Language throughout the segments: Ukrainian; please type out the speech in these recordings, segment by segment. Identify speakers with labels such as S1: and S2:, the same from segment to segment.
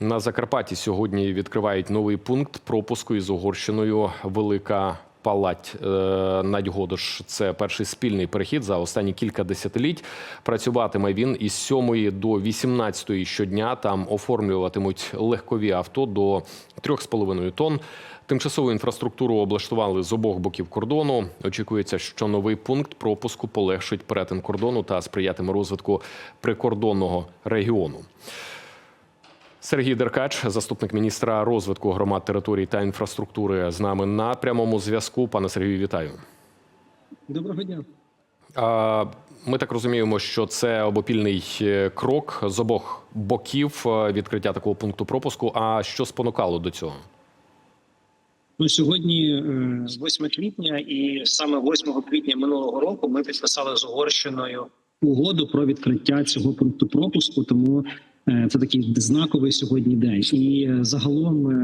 S1: На Закарпатті сьогодні відкривають новий пункт пропуску із Угорщиною Велика Палать е, Надьгодош. Це перший спільний перехід за останні кілька десятиліть. Працюватиме він із 7 до 18 щодня. Там оформлюватимуть легкові авто до 3,5 тонн. Тимчасову інфраструктуру облаштували з обох боків кордону. Очікується, що новий пункт пропуску полегшить перетин кордону та сприятиме розвитку прикордонного регіону. Сергій Деркач, заступник міністра розвитку громад, територій та інфраструктури, з нами на прямому зв'язку. Пане Сергію, вітаю.
S2: Доброго дня.
S1: А, Ми так розуміємо, що це обопільний е, крок з обох боків е, відкриття такого пункту пропуску. А що спонукало до цього?
S2: Ну сьогодні е, 8 квітня, і саме 8 квітня минулого року ми підписали з Угорщиною угоду про відкриття цього пункту пропуску. Тому е, це такий знаковий сьогодні день. І е, загалом, е,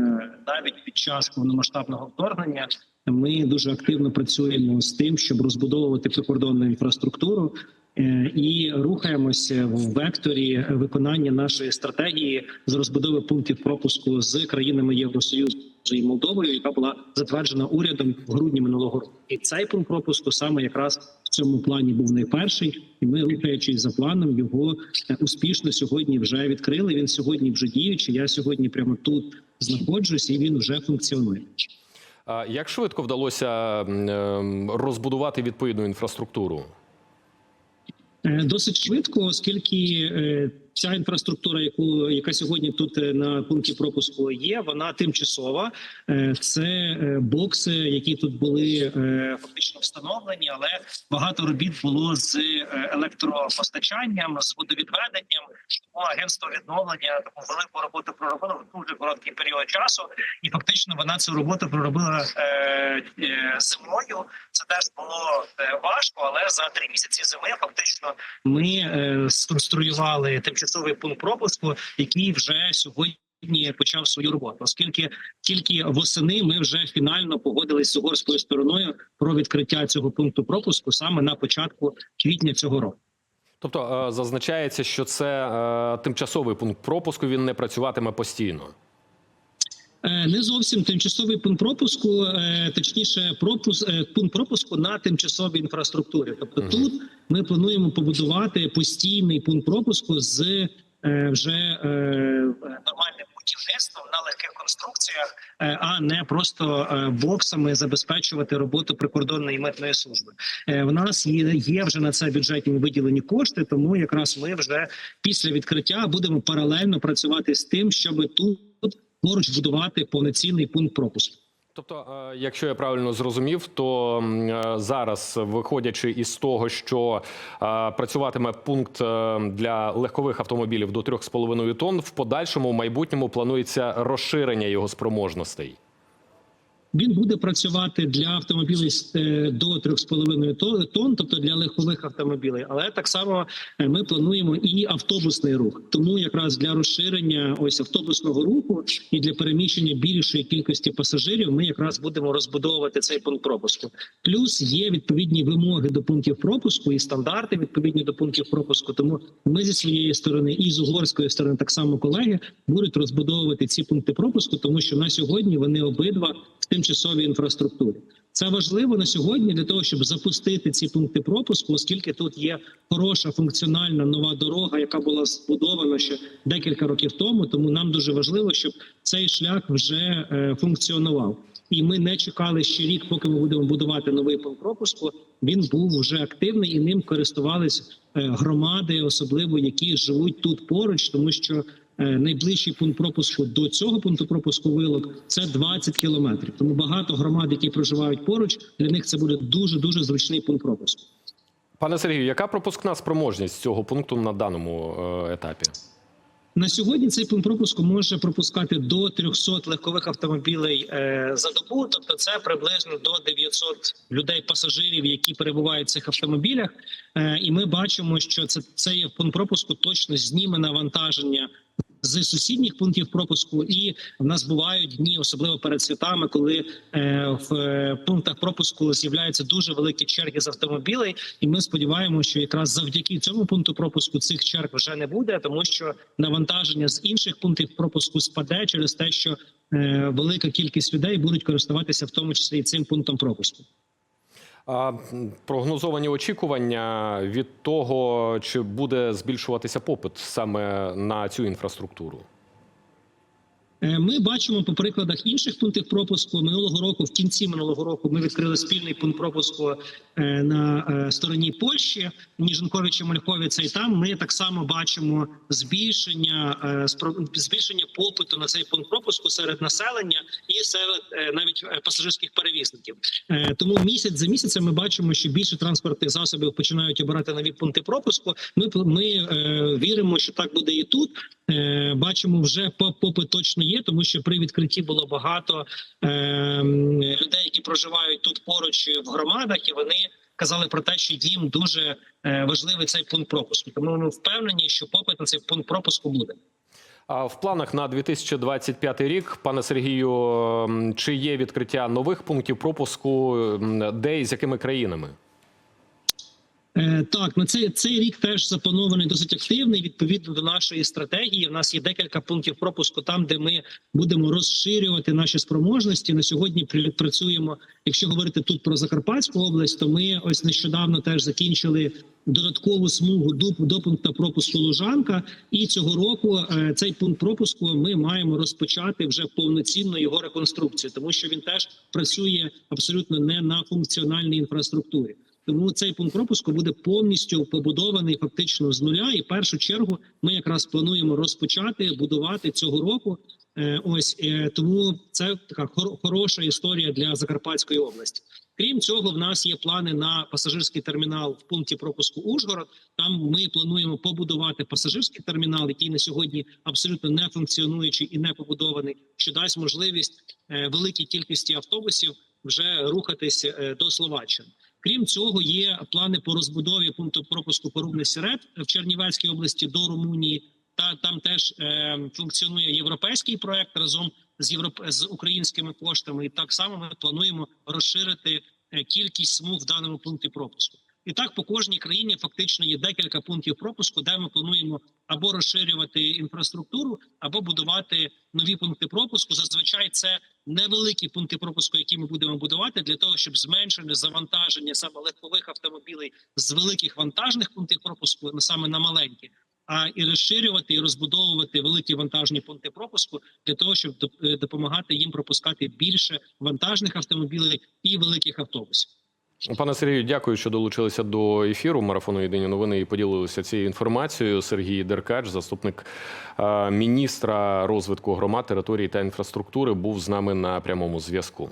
S2: навіть під час повномасштабного вторгнення, ми дуже активно працюємо з тим, щоб розбудовувати прикордонну інфраструктуру. е, І рухаємося в векторі виконання нашої стратегії з розбудови пунктів пропуску з країнами Євросоюзу і Молдовою, яка була затверджена урядом в грудні минулого року. І цей пункт пропуску саме якраз в цьому плані був найперший, і ми, рухаючись за планом, його е, успішно сьогодні вже відкрили. Він сьогодні вже діючий. Я сьогодні прямо тут знаходжусь, і він вже функціонує.
S1: А Як швидко вдалося ем, розбудувати відповідну інфраструктуру?
S2: Е, Досить швидко, оскільки е, ця інфраструктура, яку яка сьогодні тут е, на пункті пропуску є, вона тимчасова. Е, Це е, бокси, які тут були е, фактично встановлені, але багато робіт було з е, електропостачанням, з водовідведенням. Тому агентство відновлення таку велику роботу проробило в дуже короткий період часу, і фактично вона цю роботу проробила е, е, зимою. Це теж було е, важко, але за три місяці зими фактично ми е, сконструювали тимчасовий пункт пропуску, який вже сьогодні почав свою роботу, оскільки тільки восени ми вже фінально погодились з угорською стороною про відкриття цього пункту пропуску саме на початку квітня цього року.
S1: Тобто е, зазначається, що це е, тимчасовий пункт пропуску. Він не працюватиме постійно.
S2: Е, Не зовсім тимчасовий пункт пропуску, е, точніше, пропуск е, пункт пропуску на тимчасовій інфраструктурі. Тобто,
S1: Мгм.
S2: тут ми плануємо побудувати постійний пункт пропуску з вже нормальним будівництвом на легких конструкціях, а не просто боксами забезпечувати роботу прикордонної митної служби. В нас є, є вже на це бюджетні виділені кошти, тому якраз ми вже після відкриття будемо паралельно працювати з тим, щоб тут поруч будувати повноцінний пункт пропуску.
S1: Тобто, е, якщо я правильно зрозумів, то е, зараз, виходячи із того, що е, працюватиме пункт для легкових автомобілів до 3,5 тонн, в подальшому в майбутньому планується розширення його спроможностей.
S2: Він буде працювати для автомобілів е, до 3,5 то- тонн, тобто для легкових автомобілів. Але так само е, ми плануємо і автобусний рух. Тому якраз для розширення ось автобусного руху і для переміщення більшої кількості пасажирів ми якраз будемо розбудовувати цей пункт пропуску. Плюс є відповідні вимоги до пунктів пропуску і стандарти відповідні до пунктів пропуску. Тому ми зі своєї сторони і з угорської сторони так само колеги будуть розбудовувати ці пункти пропуску, тому що на сьогодні вони обидва тимчасовій інфраструктурі. Це важливо на сьогодні для того, щоб запустити ці пункти пропуску, оскільки тут є хороша функціональна нова дорога, яка була збудована ще декілька років тому. Тому нам дуже важливо, щоб цей шлях вже е, функціонував. І ми не чекали ще рік, поки ми будемо будувати новий пункт пропуску. Він був вже активний і ним користувались е, громади, особливо які живуть тут поруч, тому що найближчий пункт пропуску до цього пункту пропуску вилок це 20 кілометрів. Тому багато громад, які проживають поруч, для них це буде дуже дуже зручний пункт пропуску.
S1: Пане Сергію, яка пропускна спроможність цього пункту на даному е, етапі?
S2: На сьогодні цей пункт пропуску може пропускати до 300 легкових автомобілей е, за добу. Тобто, це приблизно до 900 людей, пасажирів, які перебувають в цих автомобілях. Е, і ми бачимо, що це цей пункт пропуску точно зніме навантаження з сусідніх пунктів пропуску. І в нас бувають дні, особливо перед святами, коли е, в е, пунктах пропуску з'являються дуже великі черги з автомобілей. І ми сподіваємося, що якраз завдяки цьому пункту пропуску цих черг вже не буде, тому що навантаження з інших пунктів пропуску спаде через те, що е, велика кількість людей будуть користуватися в тому числі і цим пунктом пропуску.
S1: Прогнозовані очікування від того, чи буде збільшуватися попит саме на цю інфраструктуру?
S2: Е, Ми бачимо по прикладах інших пунктів пропуску минулого року. В кінці минулого року ми відкрили спільний пункт пропуску е, на е, стороні Польщі Ніжинковичі Мольховіця. І там ми так само бачимо збільшення збільшення попиту на цей пункт пропуску серед населення і серед навіть пасажирських перевізників. Тому місяць за місяцем ми бачимо, що більше транспортних засобів починають обирати нові пункти пропуску. Ми ми віримо, що так буде і тут. Е, бачимо, вже по- попит точно є, тому що при відкритті було багато е, людей, які проживають тут поруч в громадах, і вони казали про те, що їм дуже е, важливий цей пункт пропуску. Тому ми впевнені, що попит на цей пункт пропуску буде.
S1: А в планах на 2025 рік, пане Сергію, чи є відкриття нових пунктів пропуску, де і з якими країнами?
S2: Е, Так, на цей цей рік теж запланований досить активний. Відповідно до нашої стратегії. У нас є декілька пунктів пропуску, там де ми будемо розширювати наші спроможності. На сьогодні працюємо. Якщо говорити тут про Закарпатську область, то ми ось нещодавно теж закінчили додаткову смугу до, до пункту пропуску Лужанка. І цього року е, цей пункт пропуску ми маємо розпочати вже повноцінно його реконструкцію, тому що він теж працює абсолютно не на функціональній інфраструктурі. Тому цей пункт пропуску буде повністю побудований фактично з нуля. І в першу чергу ми якраз плануємо розпочати будувати цього року. Е, Ось е, тому це така хор- хороша історія для Закарпатської області. Крім цього, в нас є плани на пасажирський термінал в пункті пропуску Ужгород. Там ми плануємо побудувати пасажирський термінал, який на сьогодні абсолютно не функціонуючий і не побудований, що дасть можливість е, великій кількості автобусів вже рухатись до Словаччини. Крім цього, є плани по розбудові пункту пропуску порубне сірет в Чернівецькій області до Румунії. Та там теж е, функціонує європейський проект разом з європ... з українськими коштами. І так само ми плануємо розширити е, кількість смуг в даному пункті пропуску. І так по кожній країні фактично є декілька пунктів пропуску, де ми плануємо або розширювати інфраструктуру, або будувати нові пункти пропуску. Зазвичай це невеликі пункти пропуску, які ми будемо будувати для того, щоб зменшити завантаження саме легкових автомобілей з великих вантажних пунктів пропуску саме на маленькі, а і розширювати і розбудовувати великі вантажні пункти пропуску для того, щоб е, допомагати їм пропускати більше вантажних автомобілів і великих автобусів.
S1: Пане Сергію, дякую, що долучилися до ефіру марафону Єдині новини і поділилися цією інформацією. Сергій Деркач, заступник е, міністра розвитку громад, території та інфраструктури, був з нами на прямому зв'язку.